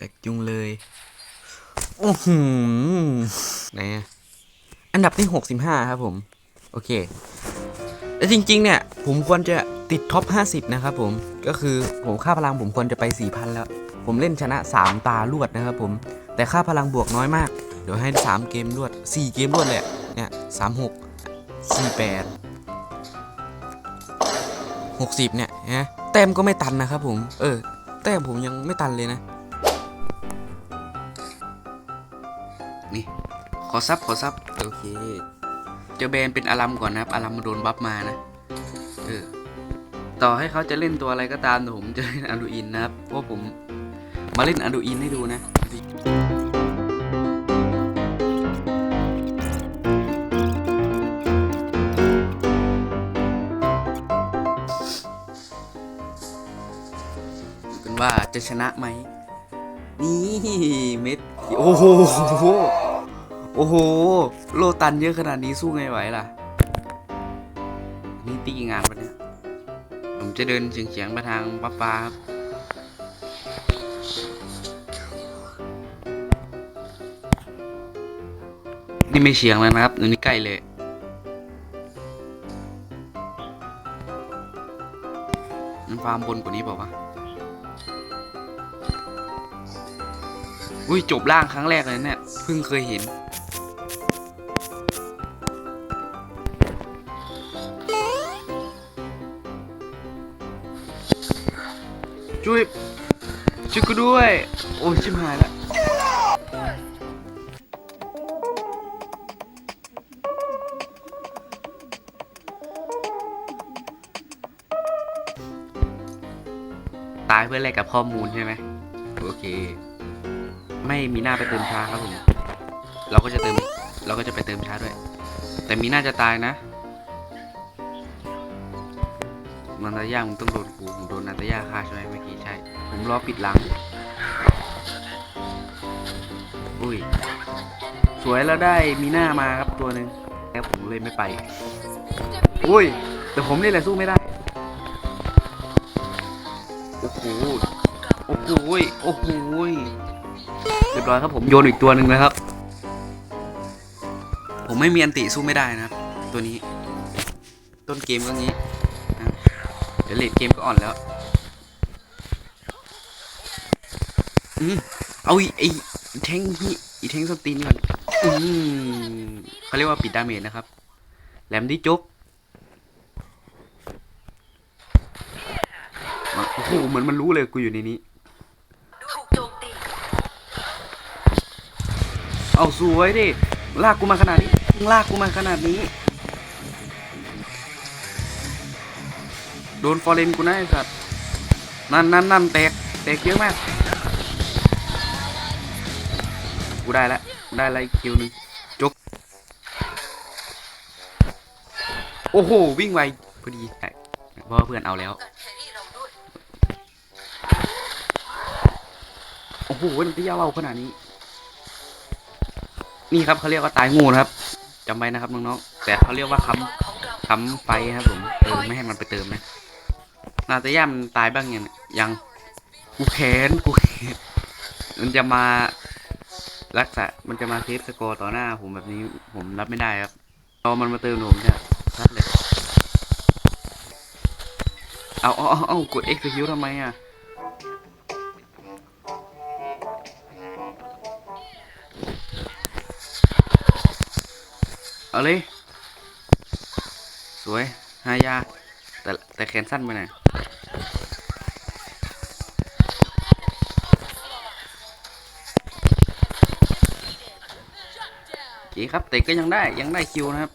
แหลกจุงเลย โอ้โหไหนอะอันดับที่ 65 ครับผม โอเคแล้วจริง ๆ เนี่ย ผมควรจะติดท็อป 50 นะครับผม ก็คือผมค่าพลังผมควรจะไป 4,000 แล้ว ผมเล่นชนะ 3 ตารวดนะครับผม แต่ค่าพลังบวกน้อยมาก เดี๋ยวให้ 3 เกมรวด 4 เกมรวดเลยอะเนี่ย36 48 60 เนี่ยนะแต้มก็ไม่ตันนะครับผม เออ แต้มผมยังไม่ตันเลยนะ นี่ ขอซับขอซับโอเค จะแบนเป็นอารัมก่อนนะครับอารัมมาโดนบัฟมานะ เออ ต่อให้เขาจะเล่นตัวอะไรก็ตามผมจะเล่นอันดูอินนะครับ เพราะผมมาเล่นอันดูอินให้ดูนะว่าจะชนะไหม นี่เม็ด โอ้โห โอ้โห โลตันเยอะขนาดนี้สู้ไงไหวล่ะ นี่ตีงานปะเนี่ย ผมจะเดินเฉียงๆไปทางป้าฟ้าครับนี่ไม่เฉียงแล้วนะครับอันนี้ใกล้เลย มันฟาร์มบนกว่านี้เปล่าวะ อุ้ยจบล่างครั้งแรกเลยเนี่ยเพิ่งเคยเห็น ช่วยช่วยกูด้วย โอ้ยชิบหายล้วตายเพื่อแลกกับข้อมูลใช่ไหมโอเค ไม่มีหน้าไปเติมช้าครับผมเราก็จะเติมเราก็จะไปเติมช้าด้วย แต่มีหน้าจะตายนะนาตาย่ามึงต้องโดนกูมึงโดนนาตาย่าฆ่าใช่ไหมเมื่อกี้ใช่ ผมรอปิดหลัง อุ้ย สวยแล้วได้มีหน้ามาครับตัวหนึ่งแล้วผมเลยไม่ไป อุ้ย แต่ผมนี่แหละสู้ไม่ได้ โอ้โห โอ้โห โอ้โห เรียบร้อยครับผมโยนอีกตัวหนึ่งนะครับ ผมไม่มีอันติสู้ไม่ได้นะครับ ตัวนี้ ต้นเกมก็งี้นะเดี๋ยวเลดเกมก็อ่อนแล้วอืมเอาอีไออีแทงนี่อีแทงสตีนก่อนอืมเขาเรียกว่าปิดดาเมจนะครับ แหลมดิจกโอ้โหเหมือนมันรู้เลยกูอยู่ในนี้ ถูกโจมตี เอาสวยดิ ลากกูมาขนาดนี้ลากกูมาขนาดนี้ โดนฟอร์เรนกูนะไอ้สัตว์ นั่นนั่นนั่นแตก แตกเยอะมาก กูได้ล้วกูได้อะไรคิวหนึงจกโอ้โห วิ่งไวพอดีเพราะเพื่อนเอาแล้ว โอ้โหมันจะยาวเราขนาดนี้ นี่ครับเขาเรียกว่าตายงูนะครับจำไว้นะครับน้องๆแต่เขาเรียกว่าค้ำค้ำไฟครับผมเออไม่ให้มันไปเติมนะนาตาย่ามันตายบ้างยังเนี่ยยังกูแค้นกูแค้นมันจะมารักษา มันจะมาเซฟสกอร์ต่อหน้าผมแบบนี้ผมรับไม่ได้ครับรอมันมาเติมผมเนี่ยชัดเลยเอาเอาเอาเอากด execute ทำไมอะ เอาเลย สวยหายา แต่แต่แขนสั้นไปหน่อยโอเครับ แต่ก็ยังได้ยังได้คิวนะครับ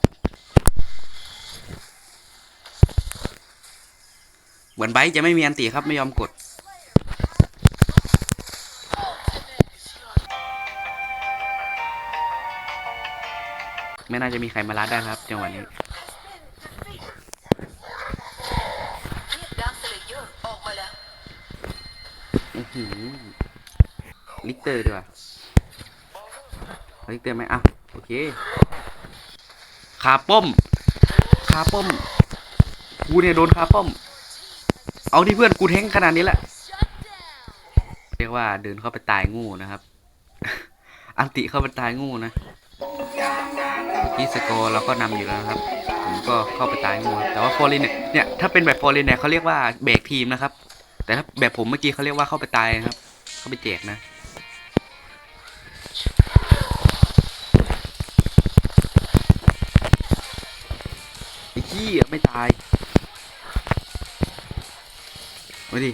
เหมือนไบร์จะไม่มีอันตีครับ ไม่ยอมกด ไม่น่าจะมีใครมาลัดได้ครับจังหวะนี้ลิกเตอร์ดีกว่าลิกเตอร์ไหมอะโอเคขาป้อมขาป้อมกูเนี่ยโดนขาป้อม เอาที่เพื่อนกูแทงขนาดนี้แหละเรียกว่าเดินเข้าไปตายงูนะครับ อันติเข้าไปตายงูนะ กี้สกอร์เราก็นำอยู่แล้วนะครับ ผมก็เข้าไปตายงูแต่ว่าฟอรินเนี่ยเนี่ยถ้าเป็นแบบฟอร์เนเนี่ยเขาเรียกว่าเบรกทีมนะครับ แต่ถ้าแบบผมเมื่อกี้เขาเรียกว่าเข้าไปตายครับ เข้าไปแจกนะไอ้ขี้ไม่ตายมาดิ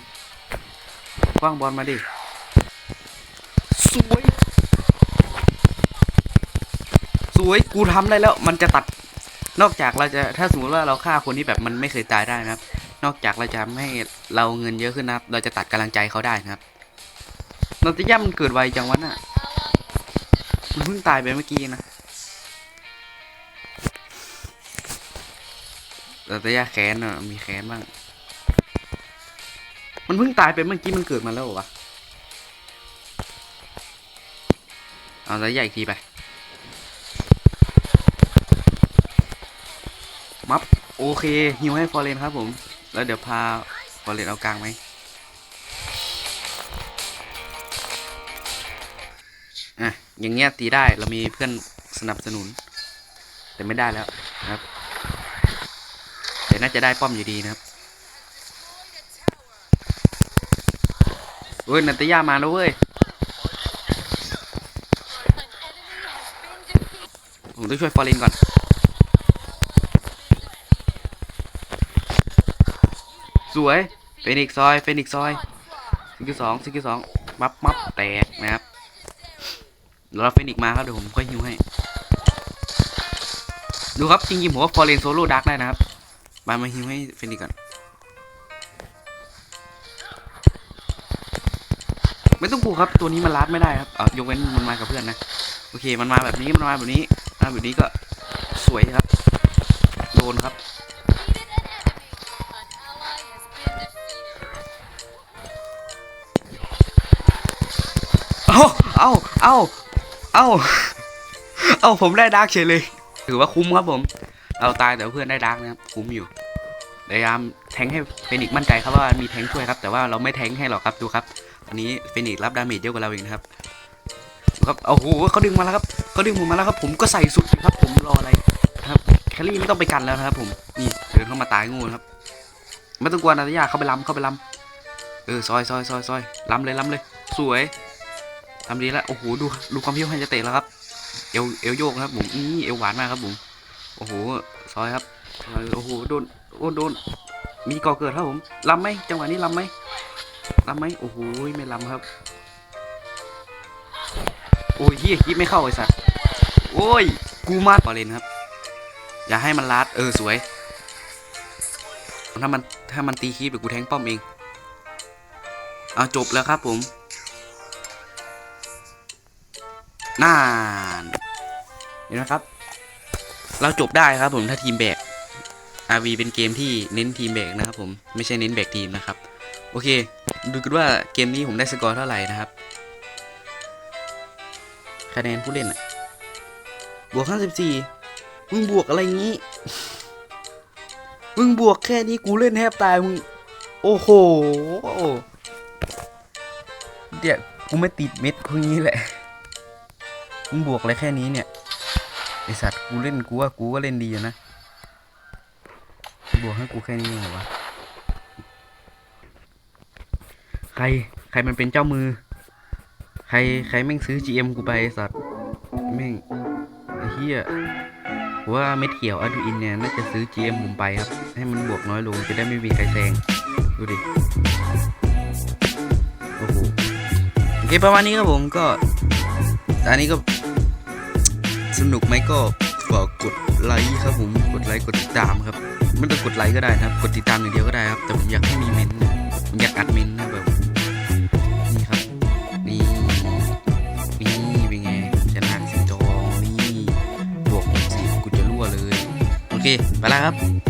คว้างบอลมาดิ วยกูทำได้แล้วมันจะตัดนอกจากเราจะถ้าสมมติว่าเราฆ่าคนที่แบบมันไม่เคยตายได้นะครับ นอกจากเราจะไม่ให้เราเงินเยอะขึ้นนะครับ เราจะตัดกำลังใจเขาได้นะครับนอติย่ามันเกิดไวจังวะน่ะมันเพิ่งตายไปเมื่อกี้นะแต่ระยะแค้นอะมีแค้นบ้าง มันเพิ่งตายไปเมื่อกี้มันเกิดมาแล้ววะเอาระยะอีกทีไป มับโอเคฮิวให้ฟอร์เรนครับผม แล้วเดี๋ยวพาฟอร์เรนเอากลางไหมอะอย่างเงี้ยตีได้เรามีเพื่อนสนับสนุน แต่ไม่ได้แล้วนะครับ แต่น่าจะได้ป้อมอยู่ดีนะครับเฮ้ยนันตยามาแล้วเว้ยผมต้องช่วยฟอร์เรนก่อน วยเฟนิกซอยเฟนิกซ์ซอยสกิลสองสกิลสองมับมับแตกนะครับเราเฟนิกมาครับเดี๋ยวผมค่อยฮิวให้ ดูครับจริงๆผมว่าฟอร์เรนโซโล่ดักได้นะครับมามาฮิวให้เฟนิกก่อนไม่ต้องกลัวครับตัวนี้มันลัดไม่ได้ครับเออยกเว้นมันมากับเพื่อนนะโอเคมันมาแบบนี้มันมาแบบนี้มาแบบนี้ก็สวยครับ โดนครับ เอาเอาเอาเอาเอาผมได้ดาร์กเฉยเลย ถือว่าคุ้มครับผม เราตายแต่เพื่อนได้ดาร์กนะครับ คุ้มอยู่ พยายามแทงให้เฟนิกซ์มั่นใจครับว่ามีแทงช่วยครับ แต่ว่าเราไม่แทงให้หรอกครับดูครับ อันนี้เฟนิกซ์รับดาเมจเยอะกว่าเราเองนะครับครับโอ้โหเขาดึงมาแล้วครับเขาดึงผมมาแล้วครับ ผมก็ใส่สุดครับ ผมรออะไรครับแคลรี่ไม่ต้องไปกันแล้วนะครับ ผม นี่เดินเข้ามาตายงูครับ ไม่ต้องกลัวนะทยาเข้าไปล้ำเข้าไปล้ำเออซอยซอยซอยซอยล้ำเลยล้ำเลย สวย ทำดีแล้วโอ้โหดูดูความพิ้วให้จะเตะแล้วครับ เอวเอวโยกนะครับผมนี่เอวหวานมากครับผมโอ้โหซอยครับโอ้โหโดนโอ้โดนมีก่อเกิดครับผมลำไหมจังหวะนี้ลำไหมลำไหมโอ้โหไม่ลำครับ โอ้ยเฮียคิดไม่เข้าไอ้สัตว์โอ้ยกูมาต่อเลนครับ อย่าให้มันลัดเออสวยถ้ามันถ้ามันตีคีบเดี๋ยวกูแทงป้อมเองเอาจบแล้วครับผม น่านเห็นไหมครับ เราจบได้ครับผมถ้าทีมแบก RV เป็นเกมที่เน้นทีมแบกนะครับผมไม่ใช่เน้นแบกทีมนะครับ โอเค ดูกันว่าเกมนี้ผมได้สกอร์เท่าไหร่นะครับคะแนนผู้เล่นอะบวก54มึงบวกอะไรงี้ มึงบวกแค่นี้กูเล่นแทบตายมึง โอ้โหเดี๋ยวกูไม่ติดเม็ดพวกนี้แหละ มึงบวกอะไรแค่นี้เนี่ย ไอสัตว์กูเล่นกูว่ากูก็เล่นดีนะ บวกให้กูแค่นี้เหรอวะ ใครใครมันเป็นเจ้ามือ ใครใครแม่งซื้อ GM กูไปไอสัตว์แม่งไอเหี้ยว่าเม็ดเขียวอัดอินเนี่ยน่าจะซื้อ GM ผมไปครับ ให้มันบวกน้อยลงจะได้ไม่มีใครแซง ดูดิ โอ้โห โอเคประมาณนี้ครับผมก็อันนี้ก็ สนุกไหมก็ฝากกดไลค์ครับผมกดไลค์กดติดตามครับไม่ต้องกดไลค์ก็ได้นะครับ กดติดตามอย่างเดียวก็ได้ครับ แต่ผมอยากให้มีเมนต์ผมอยากอัดเมนต์นะแบบนี่ครับนี่นี่เป็นไงชนะสิจองนี่บวกหกสิบกูจะรั่วเลย โอเค ไปแล้วครับ